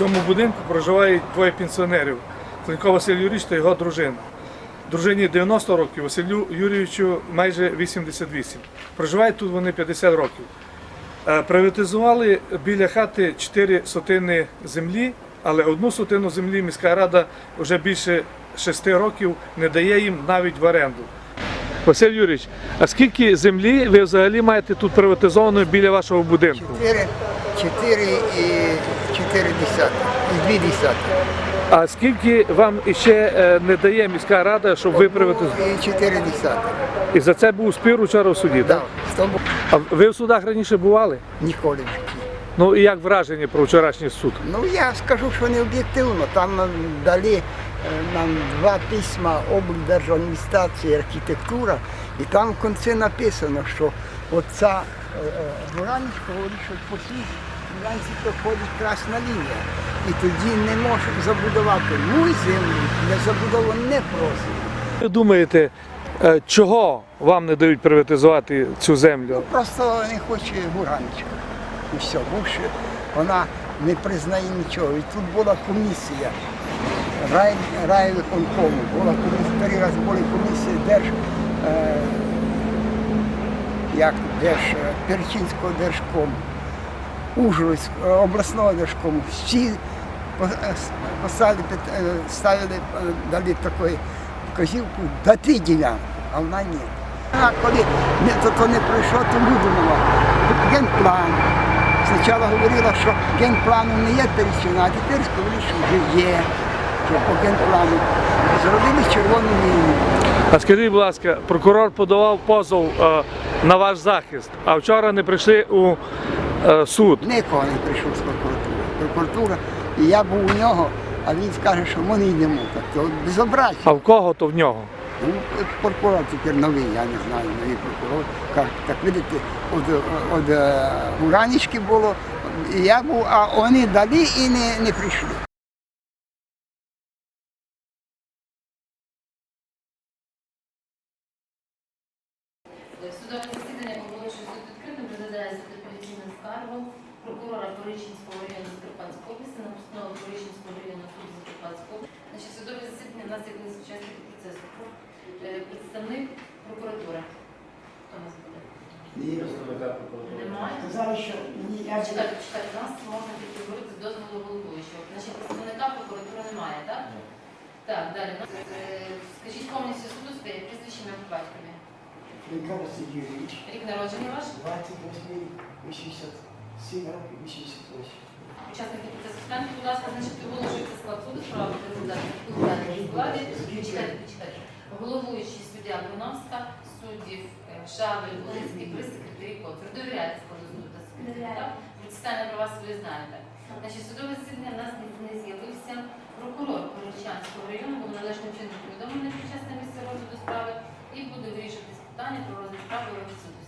цьому будинку проживають двоє пенсіонерів. Флінько Василь Юрійович та його дружина. Дружині 90 років, Василю Юрійовичу майже 88. Проживають тут вони 50 років. Е, Приватизували біля хати 4 сотини землі, але одну сотину землі міська рада вже більше 6 років не дає їм навіть в оренду. Василь Юрійович, а скільки землі ви взагалі маєте тут приватизовано біля вашого будинку? 4, 4 і 4 десяти, і 2 десяти. А скільки вам іще е, не дає міська рада, щоб ви приватизували? І 4 десяти. І за це був спір учора в суді, так? Так, з А ви в судах раніше бували? ніколи в житті. Ну і як враження про вчорашній суд? Ну я скажу, що не об'єктивно. Там нам дали е, нам два письма облдержадміністрації архітектура, і там в кінці написано, що оця Гуранічка говорить, що по цій ділянці проходить красна лінія. І тоді не можуть забудувати ну і землю, для забудови не просить. Ви думаєте, е, чого вам не дають приватизувати цю землю? Просто не хоче Гуранічка. І все, більше вона не признає нічого. І тут була комісія рай, райвиконкому, була комісія, перший раз були комісії держ, е, як держ, Перчинського держкому, Ужгородського, обласного держкому. Всі по- поставили, е, ставили, е, дали таку вказівку дати ділянку, а вона ні. А коли не, то, то не пройшло, то видумала генплан. Спочатку говорила, що генплану не є перечина, а тепер сказали, що вже є, що по генплану. Зробили червону лінію. А скажіть, будь ласка, прокурор подавав позов е, на ваш захист, а вчора не прийшли у е, суд. Нікого не прийшов з прокуратури. Прокуратура, і я був у нього, а він скаже, що ми не йдемо. Так то безобразие. А в кого то в нього? Ну, прокурор тепер новий, я не знаю, новий прокурор. Каже, так видите, от, от е, Уранічки було, і я був, а вони дали і не, не прийшли. Судове засідання оголошує суд відкритим, розглядається апеляційна скарга прокурора Поричинського району Закарпатської області на постанову Поричинського районного суду Закарпатської області. Судове засідання в нас з'явилися учасники процесу. Е, Представник прокуратури. Хто у нас буде? Немає. Сказали, що я Чекайте, чекайте, нас можна тільки говорити з дозволу головуючого. Значить, представника прокуратури немає, так? Так, далі. Е, Скажіть повністю суду своє прізвище по батькові. Михайло Сергійович, Рік народження ваш? 28, 87 років, 88. Учасники процесу будь ласка, значить, оголошується склад суду, справа у складі. Почекайте, почекайте. Головуючий суддя Бруновська, суддів е, Шавель, Волинський, при секретарі Коцур. Довіряєте складу суду та секретарі, так? Процесуальне права свої знаєте. Значить, судове засідання в нас не- не з'явився прокурор Корочанського району, був належним чином повідомлений під час на місце розгляду справи і буде вирішувати питання про розгляд справи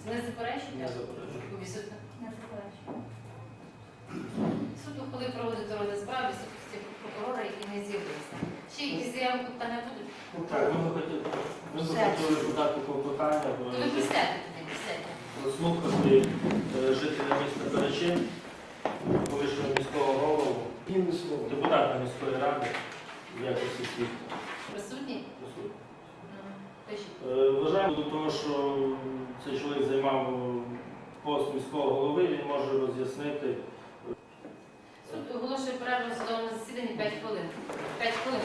у відсутності. Не заперечуєте? Не заперечую. Суд ухвалив проводити розгляд справи відсутності прокурора, який не з'явився. Ще якісь заяви питання будуть? Ну так, ми хотіли, ми би хотіли подати клопотання, То ви присядьте тоді, присядьте. заслухати е, жителя міста Перечин, колишнього міського голову, депутата міської ради якості свідка. Присутні? Ну. Е, Вважаємо до того, що цей чоловік займав пост міського голови, він може роз'яснити. Суд оголошує перерву в судовому засіданні 5 хвилин. 5 хвилин.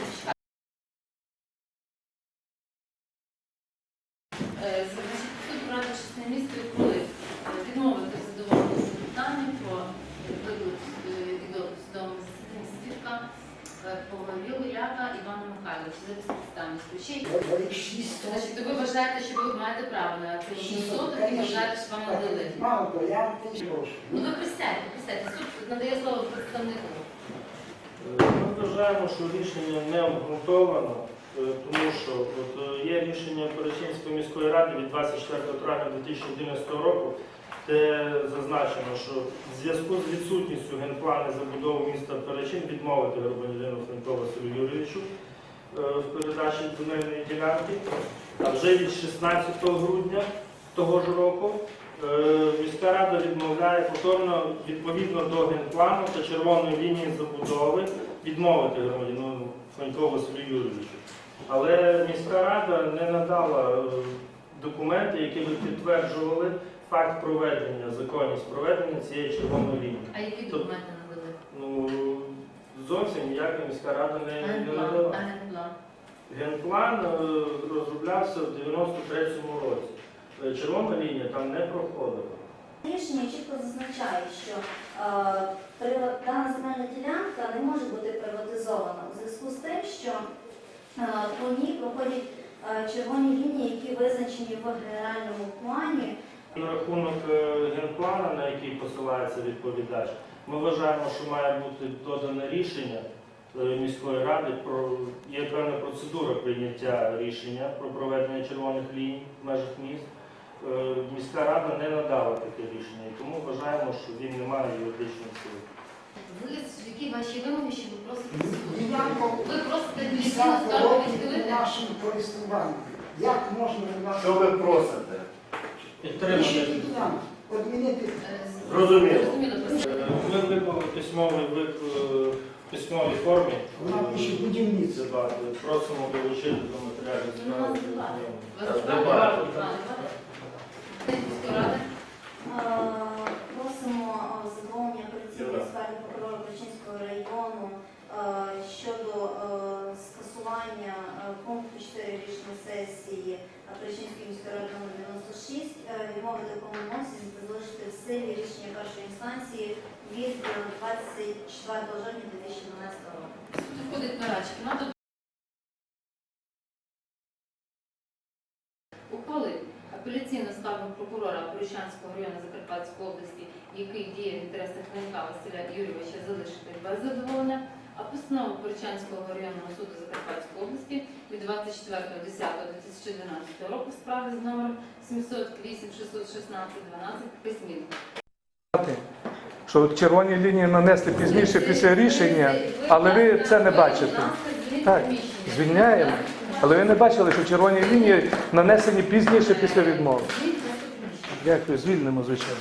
Е, Суд е, відмовити про е, свідка е, Яка Івана Михайловича Говорить 600. Значить, то ви вважаєте, що ви маєте право на цей соток і вважаєте, що вам надали. Мало того, я теж прошу. Ну ви присядьте, присядьте. Суд надає слово представнику. Е, Ми вважаємо, що рішення не обґрунтовано, е, тому що от, е, є рішення Перечинської міської ради від 24 травня 2011 року, де зазначено, що в зв'язку з відсутністю генплану забудови міста Перечин відмовити громадянину Франко Василю Юрійовичу е, в передачі земельної ділянки. А вже від 16 грудня того ж року Е, Міська рада відмовляє повторно відповідно до генплану та червоної лінії забудови відмовити громадянину Франькову Василю Юрійовичу. Але міська рада не надала е, документи, які би підтверджували факт проведення, законність проведення цієї червоної лінії. А які документи надали? Ну зовсім ніяка міська рада не, надала. Генплан? Генплан е, розроблявся в 93-му році. Е, Червона лінія там не проходила. Рішення чітко зазначає, що е, дана земельна ділянка не може бути приватизована у зв'язку з тим, що е, по ній проходять е, червоні лінії, які визначені в генеральному плані. На рахунок е, генплана, на який посилається відповідач, ми вважаємо, що має бути додане рішення е, міської ради про є певна процедура прийняття рішення про проведення червоних ліній в межах міст. Е, Міська рада не надала таке рішення, і тому вважаємо, що він не має юридичної сили. Ви які ваші вимоги, що ви просите суду? Ви просите скаргу року відхилити? нашим користуванням. Як можна Що ви просите? Підтримати. Одмінити Е, Зрозуміло. Е, Ми виклали письмовий вик письмовій формі. Вона пише будівництво. Дебати. Просимо долучити до матеріалів Ну, справи. дебати. Дебати. Е, Просимо е, задоволення апеляційної скарги прокурора Причинського району е, щодо е, скасування е, пункту 4 рішення сесії Причинської міської номер 96, е, відмовити в повномосі та залишити в силі рішення першої інстанції від е, 24 жовтня 2012 року. Входить на рачки. Надо ухвалив скаргу прокурора Порічанського району Закарпатської області, який діє в інтересах Франка Василя Юрійовича, залишити без задоволення, постанову Порічанського районного суду Закарпатської області від 24.10.2012 року в справі з номером 708 616 12 письмів. Що червоні лінії нанесли пізніше після рішення, але ви це не бачите. Так, звільняємо. Але ви не бачили, що червоні лінії нанесені пізніше після відмови. Дякую, звільнимо, звичайно.